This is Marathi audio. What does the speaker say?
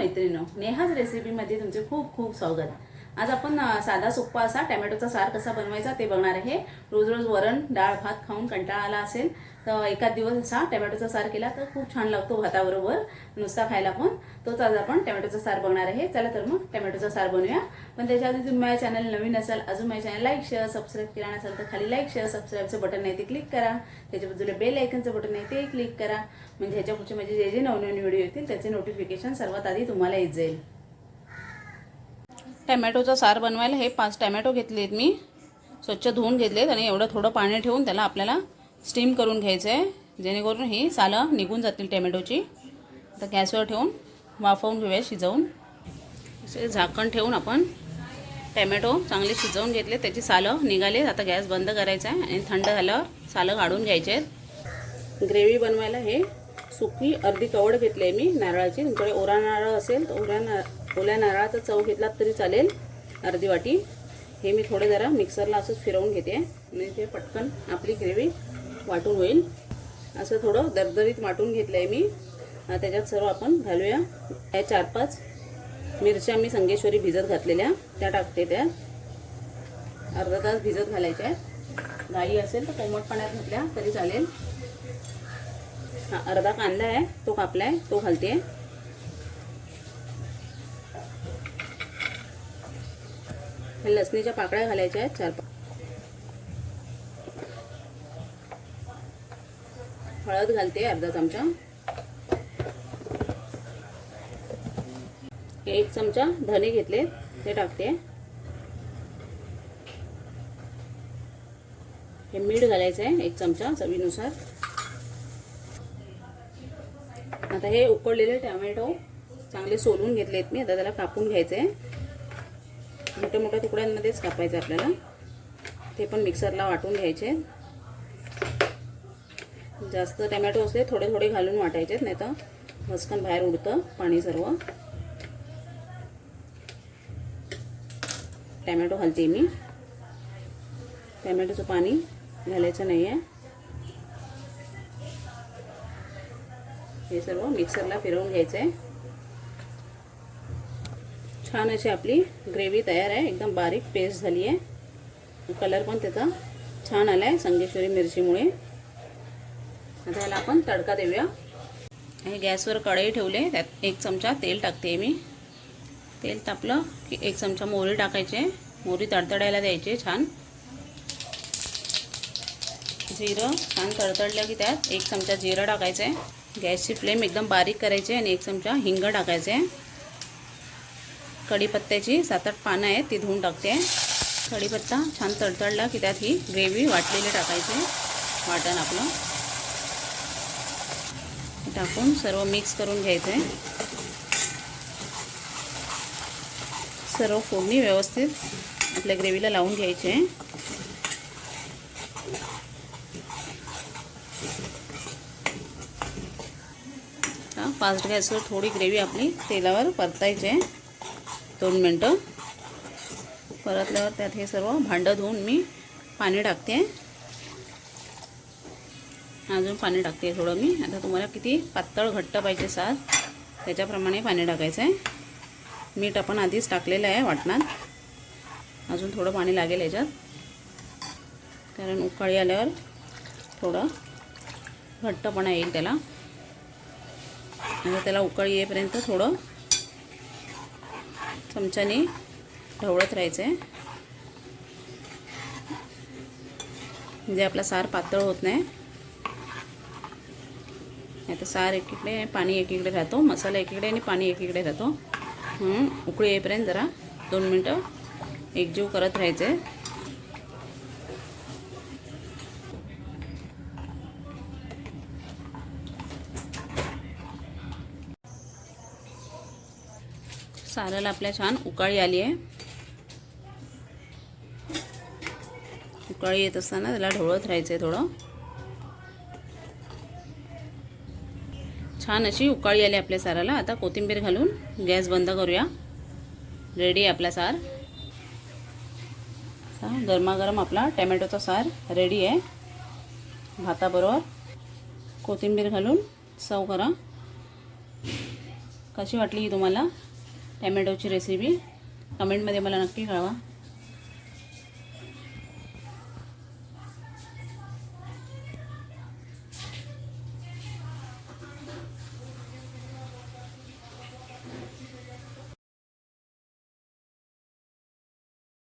मैत्रिणी नेहाज रेसिपीमध्ये तुमचे खूप खूप स्वागत. आज आपण साधा सोप्पा असा टॅमॅटोचा सार कसा बनवायचा ते बघणार आहे. रोज रोज वरण डाळ भात खाऊन कंटाळा आला असेल तर एखाद दिवस असा टॅमॅटोचा सार केला तर खूप छान लागतो भाताबरोबर नुसता खायला पण. तोच आज आपण टमॅटोचा सार बघणार आहे. चला तर मग टॅमॅटोचा सार बनवूया. पण त्याच्या आधी तुम्ही माझ्या चॅनल नवीन असाल अजून माझ्या चॅनल लाईक शेअर सबस्क्राईब केला नसेल तर खाली लाईक शेअर सबस्क्राईबचं बटन आहे ते क्लिक करा. त्याच्या बाजूला बेल आयकनचं बटन आहे ते क्लिक करा. म्हणजे ह्याच्या पुढचे माझे जे जे नवनवीन व्हिडिओ येतील त्याचे नोटिफिकेशन सर्वात आधी तुम्हाला येत जाईल. टमॅटोचा सार बनवायला हे पाच टॅमॅटो घेतले आहेत मी. स्वच्छ धुवून घेतलेत आणि एवढं थोडं पाणी ठेवून त्याला आपल्याला स्टीम करून घ्यायचं. आहे जेणेकरून ही सालं निघून जातील टॅमॅटोची. आता गॅसवर ठेवून वाफवून घेऊया शिजवून. असे झाकण ठेवून आपण टॅमॅटो चांगले शिजवून घेतले. त्याची सालं निघाले. आता गॅस बंद करायचा आहे आणि थंड झाल्यावर सालं काढून घ्यायचे आहेत. ग्रेव्ही बनवायला हे सुकी अर्धी कवड घेतली आहे मी नारळाची. तुमच्याकडे ओरा नारळ असेल तर ओऱ्या ना ओल्या नारळाचा चव घेतलात तरी चालेल. अर्धी वाटी. हे मी थोडे जरा मिक्सरला असंच फिरवून घेते. आणि ते पटकन आपली ग्रेव्ही वाटून होईल. असं थोडं दरदरीत वाटून घेतलं आहे मी त्याच्यात सर्व आपण घालूया. या चार पाच मिरच्या मी संगेश्वरी भिजत घातलेल्या. त्या टाकते त्या. अर्धा तास भिजत घालायच्या आहेत. गाई असेल तर कोमट पाण्यात घातल्या तरी चालेल. हा अर्धा कांदा आहे. तो कापला आहे तो घालते. हे लसणीच्या पाकळ्या घालायच्या आहेत. चार पाच. हळद घालते अर्धा चमचा. हे एक चमचा धने घेतले ते टाकते. हे मीठ घालायचं आहे एक चमचा चवीनुसार. आता हे उकडलेले टॅमॅटो चांगले सोलून घेतलेत मी आता त्याला कापून घ्यायचे आहे मोठ्या मोठ्या तुकड्यांमध्येच कापायचं आपल्याला. ते पण मिक्सरला वाटून घ्यायचे. जास्त टॅमॅटो असले थोडे थोडे घालून वाटायचे नाही तर भस्कन बाहेर उडतं पाणी सर्व. टॅमॅटो घालते मी. टमॅटोचं पाणी घालायचं नाही आहे हे सर्व मिक्सरला फिरवून घ्यायचं आहे छान अशी आपली ग्रेव्ही तयार आहे एकदम बारीक पेस्ट झाली आहे कलर पण त्याचा छान आला आहे संगेश्वरी मिरचीमुळे. आता याला आपण तडका देऊया. हे गॅसवर कढई ठेवले त्यात एक चमचा तेल टाकते मी. तेल तापलं की एक चमचा मोहरी टाकायचे. मोहरी तडतडायला द्यायचे छान. जिरं छान तडतडलं की त्यात एक चमचा जिरं टाकायचं. आहे गॅसची फ्लेम एकदम बारीक करायची आणि एक चमचा हिंग टाकायचं. आहे कढीपत्त्याची सात आठ पानं आहेत ती धुवून टाकते. कढीपत्ता छान तडतडला की त्यात ही ग्रेव्ही वाटलेली टाकायची. वाटण आपलं. टाकून सर्व मिक्स करून घ्यायचं आहे सर्व फोडणी व्यवस्थित आपल्या ग्रेव्हीला लावून घ्यायची आहे फास्ट गॅसवर थोडी ग्रेव्ही आपली तेलावर परतायची आहे दोन मिनटं. परतल्यावर त्यात हे सर्व भांडं धुवून मी पाणी टाकते अजून पाणी टाकते थोडं मी. आता तुम्हाला किती पातळ घट्ट पाहिजे सात त्याच्याप्रमाणे पाणी टाकायचं आहे. मीठ आपण आधीच टाकलेलं आहे वाटणात. अजून थोडं पाणी लागेल याच्यात. कारण उकाळी आल्यावर थोडं घट्टपणा येईल त्याला. आणि त्याला उकळी येईपर्यंत थोडं चमच्याने ढवळत राहायचं आहे म्हणजे आपला सार पातळ होत नाही. नाही तर सार एकीकडे पाणी एकीकडे राहतो मसाला एकीकडे आणि पाणी एकीकडे राहतो. म्हणून उकळी येईपर्यंत जरा दोन मिनटं एकजीव करत राहायचं. आहे साराला आपल्या छान उकाळी आली आहे. उकाळी येत असताना त्याला ढवळत राहायचं आहे थोडं. छान अशी उकाळी आली आपल्या साराला. आता कोथिंबीर घालून गॅस बंद करूया. रेडी आहे आपला सार. गरमागरम आपला टॅमॅटोचा सार रेडी आहे. भाताबरोबर कोथिंबीर घालून सव करा. कशी वाटली ही तुम्हाला टॅमॅटोची रेसिपी कमेंटमध्ये मला नक्की कळवा.